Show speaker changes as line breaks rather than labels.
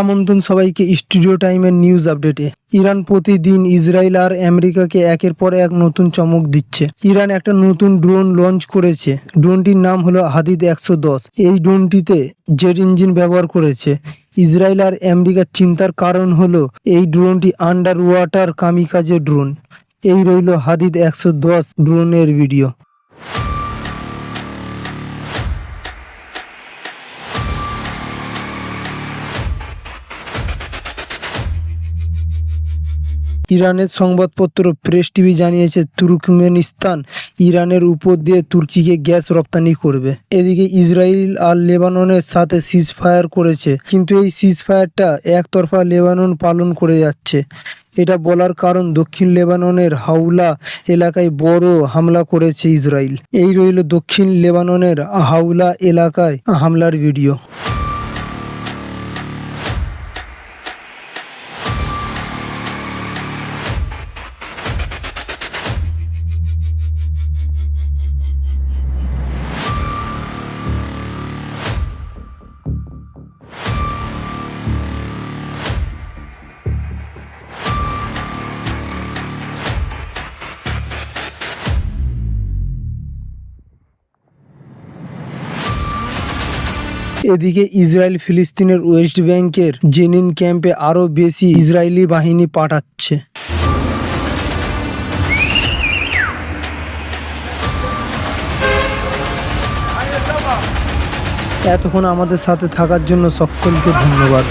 আমন্ত্রণ সবাইকে স্টুডিও টাইমের নিউজ আপডেটে। ইরান প্রতিদিন ইসরায়েল আর আমেরিকাকে একের পর এক নতুন চমক দিচ্ছে। ইরান একটা নতুন ড্রোন লঞ্চ করেছে। ড্রোনটির নাম হলো হাদিদ একশো দশ। এই ড্রোনটিতে জেট ইঞ্জিন ব্যবহার করেছে। ইসরায়েল আর আমেরিকার চিন্তার কারণ হলো এই ড্রোনটি আন্ডার ওয়াটার কামিকাজে ড্রোন। এই রইল হাদিদ একশো দশ ড্রোনের ভিডিও। ইরানের সংবাদপত্র প্রেস টিভি জানিয়েছে, তুর্কমেনিস্তান ইরানের উপর দিয়ে তুর্কিকে গ্যাস রপ্তানি করবে। এদিকে ইসরায়েল আর লেবাননের সাথে সিজ ফায়ার করেছে, কিন্তু এই সিজ ফায়ারটা একতরফা লেবানন পালন করে যাচ্ছে। এটা বলার কারণ, দক্ষিণ লেবাননের হাওলা এলাকায় বড় হামলা করেছে ইসরায়েল। এই রইল দক্ষিণ লেবাননের হাওলা এলাকায় হামলার ভিডিও। এদিকে ইসরায়েল ফিলিস্তিনের ওয়েস্ট ব্যাংকের জেনিন ক্যাম্পে আরও বেশি ইসরায়েলি বাহিনী পাঠাচ্ছে। এতক্ষণ আমাদের সাথে থাকার জন্য সকলকে ধন্যবাদ।